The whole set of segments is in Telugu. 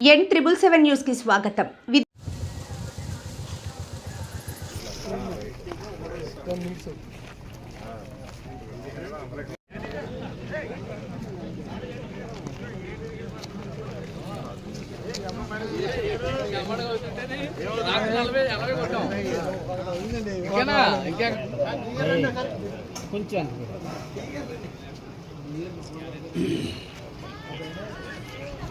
ఎన్ ట్రిపుల్ సెవెన్ న్యూస్కి స్వాగతం కొంచెం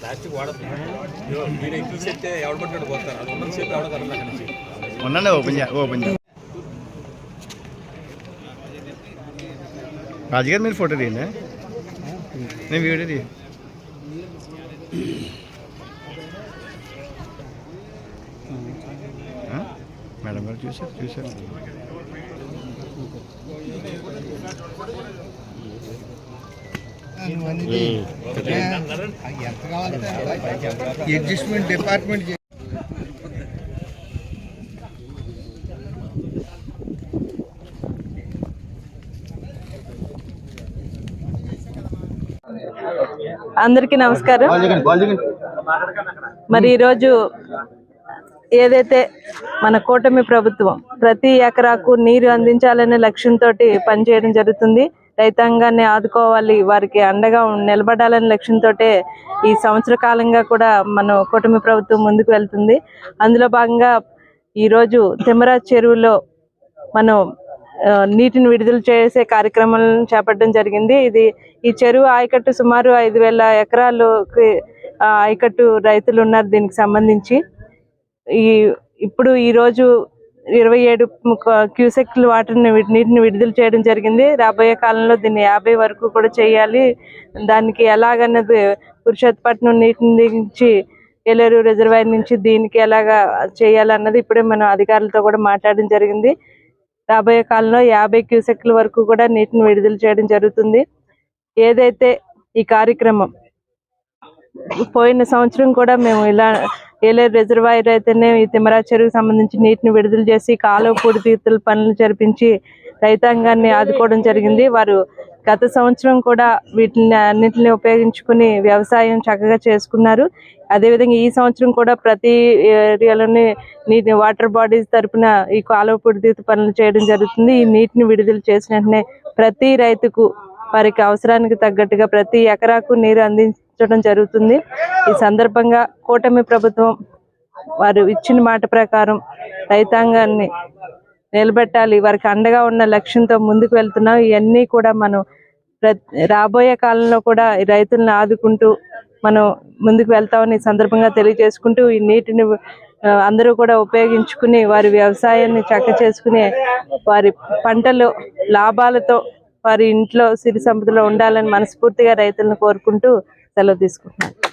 ప్లాస్టిక్ వాడద్దు మీరు ఎక్కువ చెప్తే ఎవడ పట్టినట్టు పోతారు అది ఉన్నది చెప్పి ఎవడ అక్కడి నుంచి ఉండండి ఓపెన్ చే ఓపెన్ చే రాజుగారు మీరు ఫోటో తీయండి. నేను వీడియో తీయ మేడం గారు చూసారు చూసారు అడ్జస్ట్మెంట్ డిపార్ట్మెంట్ అందరికీ నమస్కారం. మరి ఈరోజు ఏదైతే మన కూటమి ప్రభుత్వం ప్రతి ఎకరాకు నీరు అందించాలనే లక్ష్యంతో పనిచేయడం జరుగుతుంది. రైతాంగాన్ని ఆదుకోవాలి వారికి అండగా నిలబడాలనే లక్ష్యంతో ఈ సంవత్సర కాలంగా కూడా మన కూటమి ప్రభుత్వం ముందుకు వెళ్తుంది. అందులో భాగంగా ఈరోజు తిమ్మరా చెరువులో మనం నీటిని విడుదల చేసే కార్యక్రమాలను చేపట్టడం జరిగింది. ఇది ఈ చెరువు ఆయకట్టు సుమారు ఐదు వేల ఎకరాలు ఆయకట్టు రైతులు ఉన్నారు దీనికి సంబంధించి. ఈ ఇప్పుడు ఈ రోజు ఇరవై ఏడు క్యూసెక్ల వాటర్ని నీటిని విడుదల చేయడం జరిగింది. రాబోయే కాలంలో దీన్ని యాభై వరకు కూడా చేయాలి. దానికి ఎలాగన్నది పురుషోత్పట్నం నీటి నుంచి ఏలేరు రిజర్వాయర్ నుంచి దీనికి ఎలాగా చేయాలన్నది ఇప్పుడే మనం అధికారులతో కూడా మాట్లాడడం జరిగింది. రాబోయే కాలంలో యాభై క్యూసెక్ల వరకు కూడా నీటిని విడుదల చేయడం జరుగుతుంది. ఏదైతే ఈ కార్యక్రమం పోయిన సంవత్సరం కూడా మేము ఇలా ఏలేరు రిజర్వాయర్ అయితేనే ఈ తిమ్మరా చెరువుకు సంబంధించి నీటిని విడుదల చేసి కాలువ పూడితీతల పనులు జరిపించి రైతాంగాన్ని ఆదుకోవడం జరిగింది. వారు గత సంవత్సరం కూడా వీటిని అన్నింటిని ఉపయోగించుకుని వ్యవసాయం చక్కగా చేసుకున్నారు. అదేవిధంగా ఈ సంవత్సరం కూడా ప్రతి ఏరియాలోని నీటి వాటర్ బాడీస్ తరపున ఈ కాలువ పూడితీత పనులు చేయడం జరుగుతుంది. ఈ నీటిని విడుదల చేసిన వెంటనే ప్రతి రైతుకు వారికి అవసరానికి తగ్గట్టుగా ప్రతి ఎకరాకు నీరు అందించి అందించడం జరుగుతుంది. ఈ సందర్భంగా కూటమి ప్రభుత్వం వారు ఇచ్చిన మాట ప్రకారం రైతాంగాన్ని నిలబెట్టాలి. వారికి అండగా ఉన్న లక్ష్యంతో ముందుకు వెళ్తున్నాం. ఇవన్నీ కూడా మనం రాబోయే కాలంలో కూడా రైతులను ఆదుకుంటూ మనం ముందుకు వెళ్తామని సందర్భంగా తెలియజేసుకుంటూ ఈ నీటిని అందరూ కూడా ఉపయోగించుకుని వారి వ్యవసాయాన్ని చక్క చేసుకునే వారి పంటలు లాభాలతో వారి ఇంట్లో సిరి సంపదలో ఉండాలని మనస్ఫూర్తిగా రైతులను కోరుకుంటూ సెలవు తీసుకుంటున్నాను